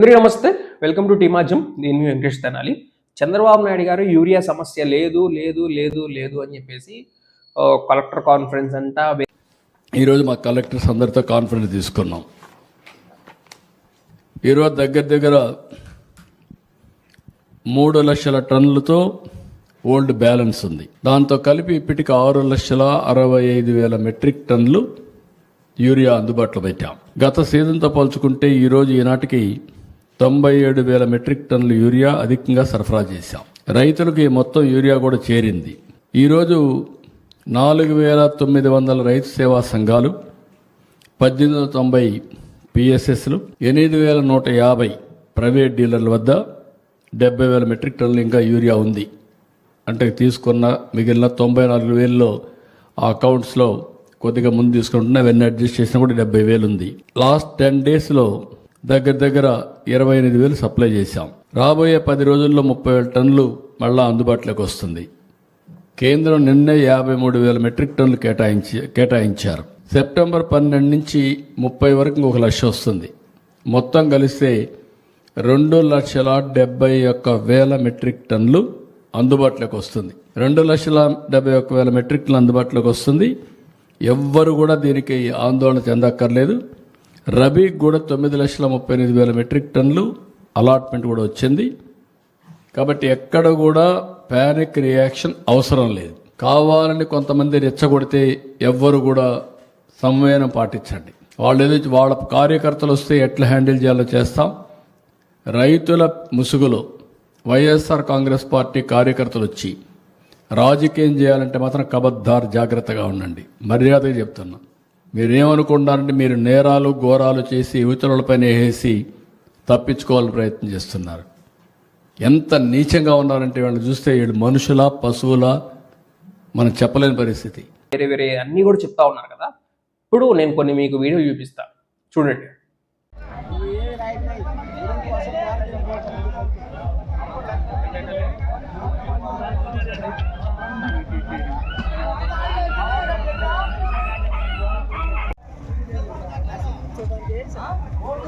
అందరికీ నమస్తే. Welcome to టీమాజం నేను మీ వెంకటేష్ తెనాలి. చంద్రబాబు నాయుడు గారు యూరియా సమస్య లేదు లేదు లేదు లేదు అని చెప్పేసి కలెక్టర్ కాన్ఫరెన్స్ అంట ఈరోజు మా కలెక్టర్స్ అందరితో కాన్ఫరెన్స్ తీసుకున్నాం. ఈరోజు దగ్గర దగ్గర మూడు లక్షల టన్నులతో ఓల్డ్ బ్యాలెన్స్ ఉంది. దాంతో కలిపి ఇప్పటికి ఆరు లక్షల అరవై ఐదు వేల మెట్రిక్ టన్నులు యూరియా అందుబాటులో పెట్టాం. గత సీజన్తో పోల్చుకుంటే ఈరోజు ఈనాటికి తొంభై ఏడు వేల మెట్రిక్ టన్నులు యూరియా అధికంగా సరఫరా చేశాం. రైతులకు ఈ మొత్తం యూరియా కూడా చేరింది. ఈరోజు నాలుగు వేల తొమ్మిది వందల రైతు సేవా సంఘాలు పద్దెనిమిది వందల తొంభై పిఎస్ఎస్లు ఎనిమిది వేల నూట యాభై ప్రైవేట్ డీలర్ల వద్ద డెబ్బై వేల మెట్రిక్ టన్నులు ఇంకా యూరియా ఉంది. అంటే తీసుకున్న మిగిలిన తొంభై నాలుగు వేలలో ఆ అకౌంట్స్లో కొద్దిగా ముందు తీసుకుంటున్నా అవన్నీ అడ్జస్ట్ చేసినా కూడా డెబ్బై వేలు ఉంది. లాస్ట్ టెన్ డేస్లో దగ్గర దగ్గర ఇరవై ఎనిమిది వేలు సప్లై చేశాం. రాబోయే పది రోజుల్లో ముప్పై వేల టన్నులు మళ్ళా అందుబాటులోకి వస్తుంది. కేంద్రం నిన్నే యాభై మూడు వేల మెట్రిక్ టన్నులు కేటాయించి కేటాయించారు. సెప్టెంబర్ పన్నెండు నుంచి ముప్పై వరకు ఒక లక్ష వస్తుంది. మొత్తం కలిస్తే రెండు లక్షల డెబ్బై ఒక్క వేల మెట్రిక్ టన్నులు అందుబాటులోకి వస్తుంది. రెండు లక్షల డెబ్బై ఒక్క వేల మెట్రిక్ టన్నులు అందుబాటులోకి వస్తుంది. ఎవ్వరు కూడా దీనికి ఆందోళన చెందక్కర్లేదు. రబీకి కూడా తొమ్మిది లక్షల ముప్పై ఎనిమిది వేల మెట్రిక్ టన్నులు అలాట్మెంట్ కూడా వచ్చింది. కాబట్టి ఎక్కడ కూడా ప్యానిక్ రియాక్షన్ అవసరం లేదు. కావాలని కొంతమంది రెచ్చగొడితే ఎవ్వరు కూడా సంవేదనం పాటించండి. వాళ్ళు ఏదో వాళ్ళ కార్యకర్తలు వస్తే ఎట్లా హ్యాండిల్ చేయాలో చేస్తాం. రైతుల ముసుగులో వైఎస్ఆర్ కాంగ్రెస్ పార్టీ కార్యకర్తలు వచ్చి రాజకీయం చేయాలంటే మాత్రం కబద్దార్ జాగ్రత్తగా ఉండండి. మర్యాదగా చెప్తున్నా. మీరేమనుకుంటారంటే మీరు నేరాలు ఘోరాలు చేసి ఇతరులపైన వేసి తప్పించుకోవాలని ప్రయత్నం చేస్తున్నారు. ఎంత నీచంగా ఉన్నారంటే వీళ్ళని చూస్తే వీళ్ళు మనుషుల పశువుల మనం చెప్పలేని పరిస్థితి. వేరే వేరే అన్నీ కూడా చెప్తా ఉన్నారు కదా. ఇప్పుడు నేను కొన్ని మీకు వీడియో చూపిస్తాను చూడండి.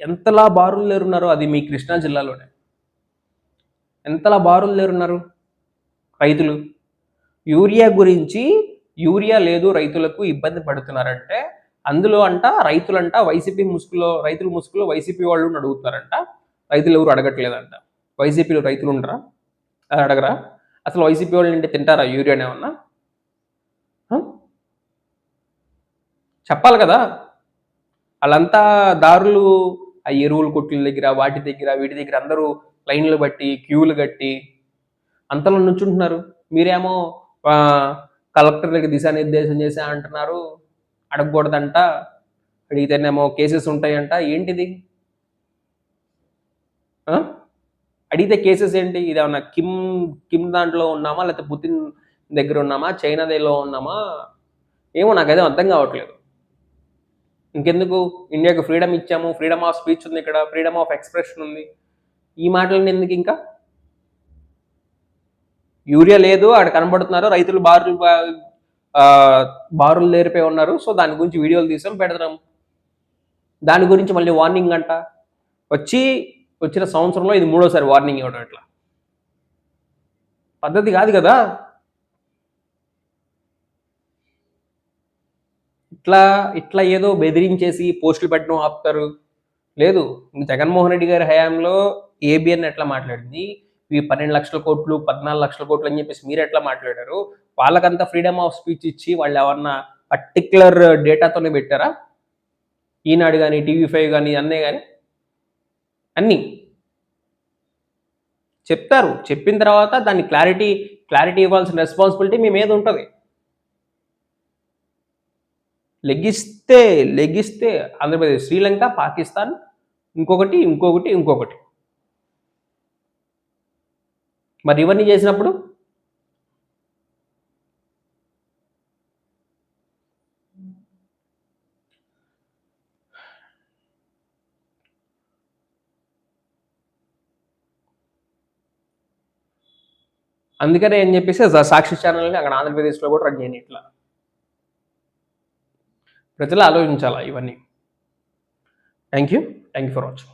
ఎంతలా బారులు లేరున్నారో అది మీ కృష్ణా జిల్లాలోనే. ఎంతలా బారులు లేరున్నారు? రైతులు. యూరియా గురించి యూరియా లేదు రైతులకు ఇబ్బంది పడుతున్నారంటే అందులో అంట రైతులంట వైసీపీ ముసుగులో రైతుల ముసుగులో వైసీపీ వాళ్ళు అడుగుతున్నారంట. రైతులు ఎవరు అడగట్లేదంట. వైసీపీలో రైతులు ఉండరా? అది అడగరా? అసలు వైసీపీ వాళ్ళు నింటే తింటారా యూరియానే ఏమన్నా? చెప్పాలి కదా. వాళ్ళంతా దారులు ఆ ఎరువుల కొట్ల దగ్గర వాటి దగ్గర వీటి దగ్గర అందరూ లైన్లు బట్టి క్యూలు కట్టి అంతలో నుంచుంటున్నారు. మీరేమో ఆ, కలెక్టర్ దగ్గర దిశానిర్దేశం చేసి అంటున్నారు. అడగకూడదంట. అడిగితేనేమో కేసెస్ ఉంటాయంట. ఏంటిది? అడిగితే కేసెస్ ఏంటి? ఇది ఏమన్నా కిమ్ కిమ్ దాంట్లో ఉన్నామా? లేకపోతే పుతిన్ దగ్గర ఉన్నామా? చైనా దేలో ఉన్నామా? ఏమో నాకైతే అర్థం కావట్లేదు. ఇంకెందుకు? ఇండియాకు ఫ్రీడమ్ ఇచ్చాము. ఫ్రీడమ్ ఆఫ్ స్పీచ్ ఉంది ఇక్కడ. ఫ్రీడమ్ ఆఫ్ ఎక్స్ప్రెషన్ ఉంది. ఈ మాటలను ఎందుకు ఇంకా? యూరియా లేదు ఆడ కనబడుతున్నారు రైతులు బారులు బారులు లేరిపోయి ఉన్నారు. సో దాని గురించి వీడియోలు తీసాం పెడతాం దాని గురించి మళ్ళీ వార్నింగ్ అంట. వచ్చి వచ్చిన సంవత్సరంలో ఇది మూడోసారి వార్నింగ్ ఇవ్వడం ఇట్లా. పద్ధతి కాదు కదా? ఇట్లా ఇట్లా ఏదో బెదిరించేసి పోస్టులు పెట్టడం ఆపుతారు. లేదు జగన్మోహన్ రెడ్డి గారి హయాంలో ఏబిఎన్ ఎట్లా మాట్లాడింది? ఈ పన్నెండు లక్షల కోట్లు పద్నాలుగు లక్షల కోట్లు అని చెప్పేసి మీరు ఎట్లా మాట్లాడారు? వాళ్ళకంతా ఫ్రీడమ్ ఆఫ్ స్పీచ్ ఇచ్చి వాళ్ళు ఏమన్నా పర్టికులర్ డేటాతోనే పెట్టారా? ఈనాడు కానీ టీవీ ఫైవ్ కానీ అన్నీ కానీ అన్నీ? చెప్తారు. చెప్పిన తర్వాత దాన్ని క్లారిటీ క్లారిటీ ఇవ్వాల్సిన రెస్పాన్సిబిలిటీ మీ మీద ఉంటుంది. లెగిస్తే లెగిస్తే ఆంధ్రప్రదేశ్ శ్రీలంక పాకిస్తాన్ ఇంకొకటి ఇంకొకటి ఇంకొకటి. మరి ఇవన్నీ చేసినప్పుడు? అందుకనే ఏం చెప్పేసి సాక్షి ఛానల్ని అక్కడ ఆంధ్రప్రదేశ్లో కూడా రన్ చేయని ఇట్లా. ప్రజలు ఆలోచించాలా ఇవన్నీ? Thank you thank you for watching